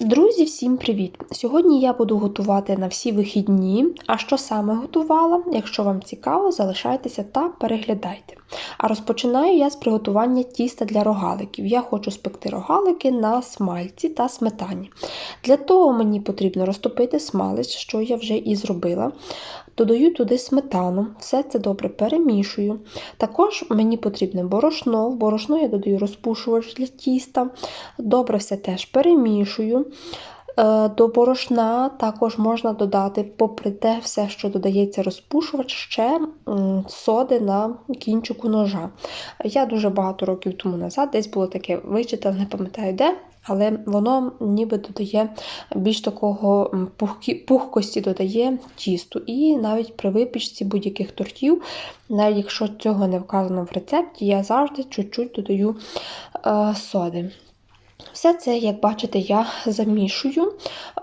Друзі, всім привіт! Сьогодні я буду готувати на всі вихідні. А що саме готувала? Якщо вам цікаво, залишайтеся та переглядайте. А розпочинаю я з приготування тіста для рогаликів. Я хочу спекти рогалики на смальці та сметані. Для того мені потрібно розтопити смалець, що я вже і зробила. Додаю туди сметану, все це добре перемішую. Також мені потрібне борошно. В борошно я додаю розпушувач для тіста. Добре все теж перемішую. Е, До борошна також можна додати, попри те, все, що додається розпушувач, ще соди на кінчику ножа. Я дуже багато років тому назад десь було таке вичитане, не пам'ятаю де, але воно ніби додає більш такого пухкі, пухкості додає тісту. І навіть при випічці будь-яких тортів, навіть якщо цього не вказано в рецепті, я завжди чуть-чуть додаю е, соди. Все це, як бачите, я замішую.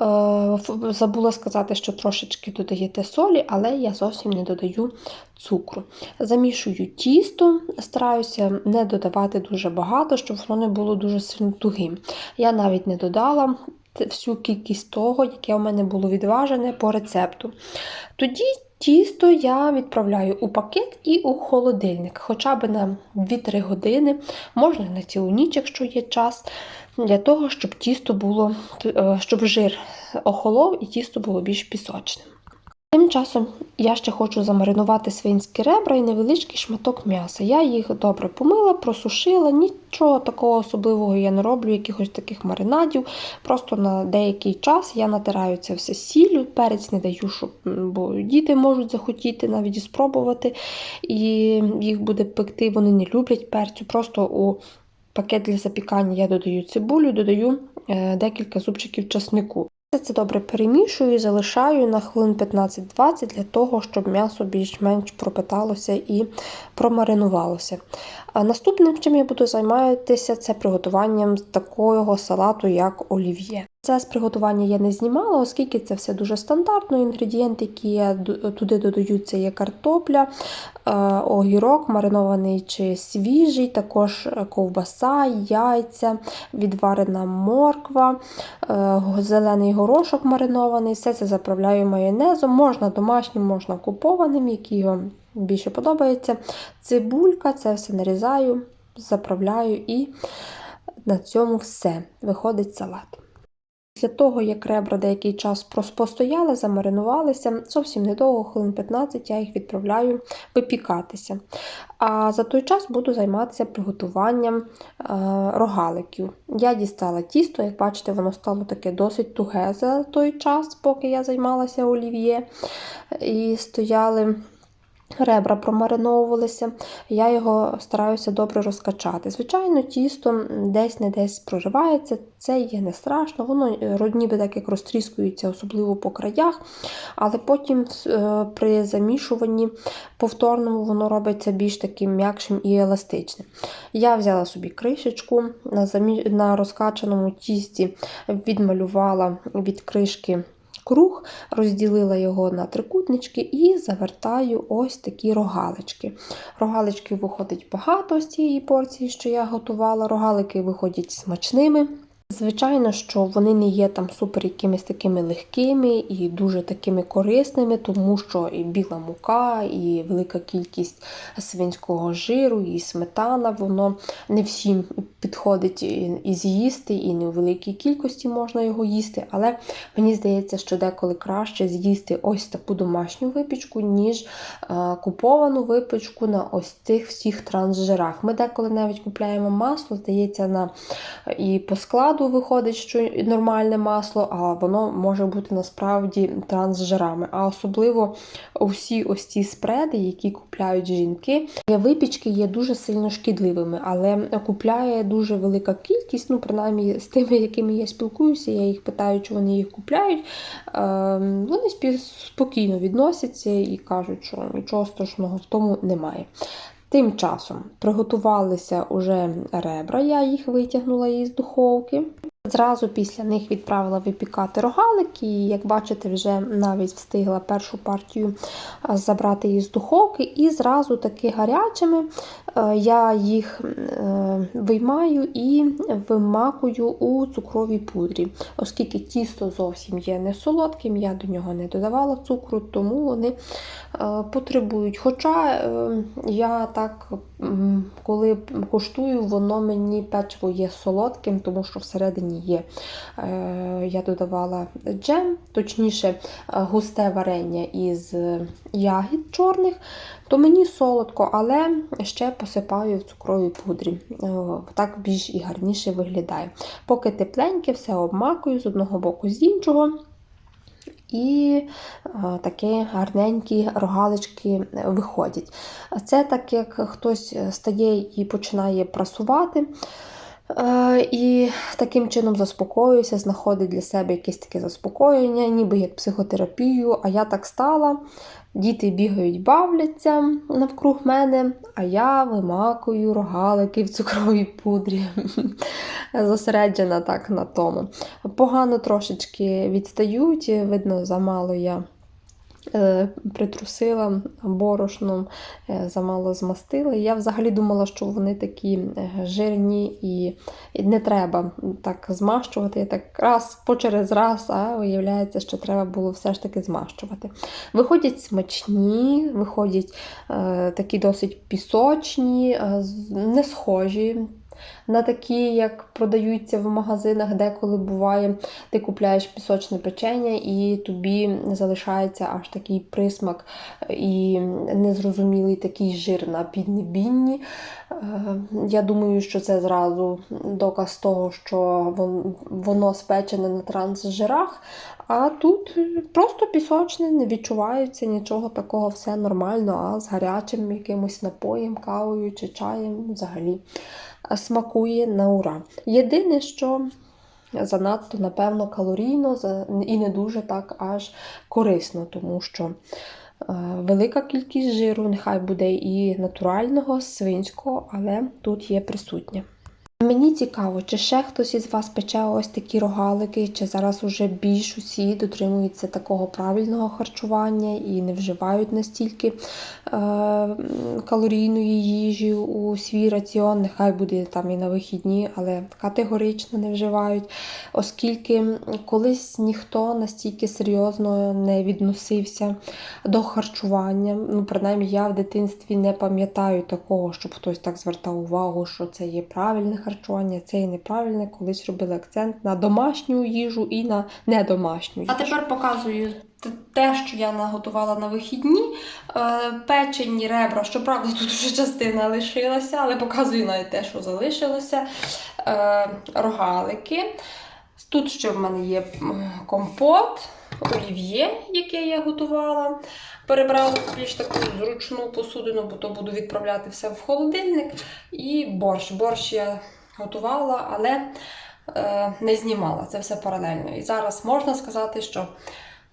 Е, Забула сказати, що трошечки додаєте солі, але я зовсім не додаю цукру. Замішую тісто, стараюся не додавати дуже багато, щоб воно не було дуже сильно тугим. Я навіть не додала всю кількість того, яке у мене було відважене по рецепту. Тоді тісто я відправляю у пакет і у холодильник, хоча б на 2-3 години, можна на цілу ніч, якщо є час, для того, щоб тісто було, е, щоб жир охолов і тісто було більш пісочним. Тим часом я ще хочу замаринувати свинські ребра і невеличкий шматок м'яса. Я їх добре помила, просушила, нічого такого особливого я не роблю, якихось таких маринадів. Просто на деякий час я натираю це все сіллю, перець не даю, щоб, бо діти можуть захотіти навіть і спробувати, і їх буде пекти, вони не люблять перцю. Просто у пакет для запікання я додаю цибулю, додаю е, декілька зубчиків часнику. Все це добре перемішую і залишаю на хвилин 15-20 для того, щоб м'ясо більш-менш пропиталося і промаринувалося. А наступним, чим я буду займатися, це приготуванням такого салату, як олів'є. Це з приготування я не знімала, оскільки це все дуже стандартно. Інгредієнти, які туди додаю, це є картопля, е, огірок, маринований чи свіжий, також е, ковбаса, яйця, відварена морква, е, зелений горошок маринований. Все це заправляю майонезом. Можна домашнім, можна купованим, який вам більше подобається. Цибулька, це все нарізаю, заправляю і на цьому все. Виходить салат. Після того, як ребра деякий час постояли, замаринувалися, зовсім недовго, хвилин 15, я їх відправляю випікатися. А за той час буду займатися приготуванням е, рогаликів. Я дістала тісто, як бачите, воно стало таке досить туге за той час, поки я займалася олів'є. І стояли. Ребра промариновувалися, я його стараюся добре розкачати. Звичайно, тісто десь не десь проривається, це є не страшно, воно е, ніби так як розтріскується, особливо по краях, але потім е, при замішуванні повторному воно робиться більш таким м'якшим і еластичним. Я взяла собі кришечку на розкачаному тісті, відмалювала від кришки круг, розділила його на трикутнички і завертаю ось такі рогалички. Рогалички виходить багато з цієї порції, що я готувала. Рогалики виходять смачними. Звичайно, що вони не є там супер якимись такими легкими і дуже такими корисними, тому що і біла мука, і велика кількість свинського жиру, і сметана, воно не всім підходить і з'їсти, і не у великій кількості можна його їсти. Але мені здається, що деколи краще з'їсти ось таку домашню випічку, ніж е, куповану випічку на ось цих всіх трансжирах. Ми деколи навіть купляємо масло, здається, на і по складу виходить, що нормальне масло, а воно може бути насправді трансжирами. А особливо усі ось ці спреди, які купляють жінки, випічки є дуже сильно шкідливими, але купляє дуже велика кількість. Ну, принаймні, з тими, якими я спілкуюся, я їх питаю, чи вони їх купляють. Ем, Вони спокійно відносяться і кажуть, що нічого страшного в тому немає. Тим часом приготувалися уже ребра, я їх витягнула із духовки. Зразу після них відправила випікати рогалики, і як бачите, вже навіть встигла першу партію забрати її з духовки, і зразу таки гарячими я їх е, виймаю і вимакую у цукровій пудрі. Оскільки тісто зовсім є не солодким, я до нього не додавала цукру, тому вони е, потребують. Хоча е, я так, коли куштую, воно мені печиво є солодким, тому що всередині є. Е, Я додавала джем, точніше, е, густе варення із ягід чорних, то мені солодко, але ще посипаю в цукровій пудрі. Так більш і гарніше виглядає. Поки тепленьке, все обмакую з одного боку, з іншого. І е, такі гарненькі рогалички виходять. Це так, як хтось стає і починає прасувати. Е, І таким чином заспокоюється, знаходить для себе якесь таке заспокоєння, ніби як психотерапію. А я так стала. Діти бігають, бавляться навкруг мене, а я вимакую рогалики в цукровій пудрі. Зосереджена так на тому. Погано трошечки відстають, видно, замало я притрусила борошном, е, замало змастила. Я взагалі думала, що вони такі е, жирні і не треба так змащувати. Я так раз по через раз, а виявляється, що треба було все ж таки змащувати. Виходять смачні, виходять е, такі досить пісочні, е, не схожі. На такі, як продаються в магазинах, деколи буває, ти купляєш пісочне печення, і тобі залишається аж такий присмак і незрозумілий такий жир на піднебінні. Е, Я думаю, що це зразу доказ того, що воно спечене на трансжирах. А тут просто пісочне, не відчувається нічого такого, все нормально, а з гарячим якимось напоєм, кавою чи чаєм взагалі смакує на ура. Єдине, що занадто, напевно, калорійно і не дуже так аж корисно, тому що е, велика кількість жиру, нехай буде і натурального, свинського, але тут є присутня. Мені цікаво, чи ще хтось із вас пече ось такі рогалики, чи зараз уже більш усі дотримуються такого правильного харчування і не вживають настільки е, калорійної їжі у свій раціон. Нехай буде там і на вихідні, але категорично не вживають, оскільки колись ніхто настільки серйозно не відносився до харчування. Ну, принаймні, я в дитинстві не пам'ятаю такого, щоб хтось так звертав увагу, що це є правильне харчування, це є неправильне. Колись робили акцент на домашню їжу і на недомашню їжу. А тепер показую те, що я наготувала на вихідні. Е, Печені ребра, щоправда, тут вже частина лишилася, але показую навіть те, що залишилося. Е, Рогалики. Тут ще в мене є компот, олів'є, яке я готувала. Перебрала більш таку зручну посудину, бо то буду відправляти все в холодильник. І борщ. Борщ я готувала, але е, не знімала. Це все паралельно. І зараз можна сказати, що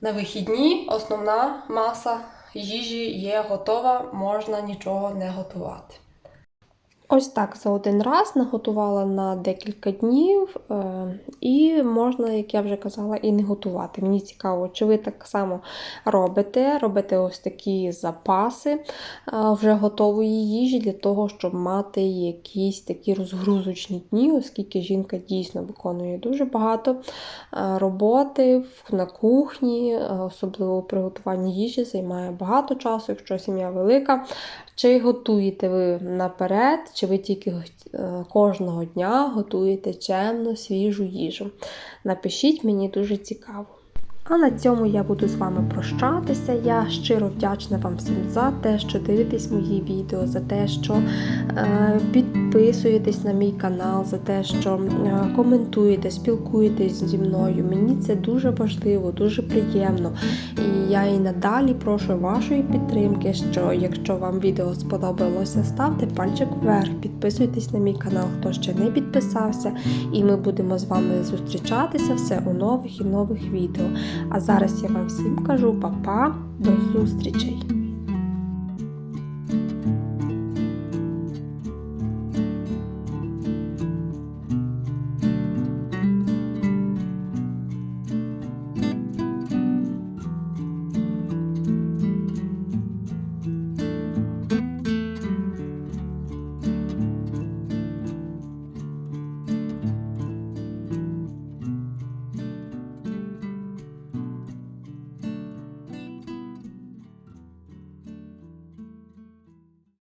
на вихідні основна маса їжі є готова, можна нічого не готувати. Ось так за один раз наготувала на декілька днів, е, і можна, як я вже казала, і не готувати. Мені цікаво, чи ви так само робите, робите ось такі запаси е, вже готової їжі для того, щоб мати якісь такі розгрузочні дні, оскільки жінка дійсно виконує дуже багато е, роботи на кухні, особливо у приготуванні їжі, займає багато часу, якщо сім'я велика. Чи готуєте ви наперед, чи ви тільки е, кожного дня готуєте чемно, свіжу їжу? Напишіть, мені дуже цікаво. А на цьому я буду з вами прощатися. Я щиро вдячна вам всім за те, що дивитесь мої відео, за те, що е, підписуєтесь на мій канал, за те, що е, коментуєте, спілкуєтесь зі мною. Мені це дуже важливо, дуже приємно. І я і надалі прошу вашої підтримки, що якщо вам відео сподобалося, ставте пальчик вверх, підписуйтесь на мій канал, хто ще не підписався, і ми будемо з вами зустрічатися все у нових і нових відео. А зараз я вам всім кажу па-па, до зустрічей!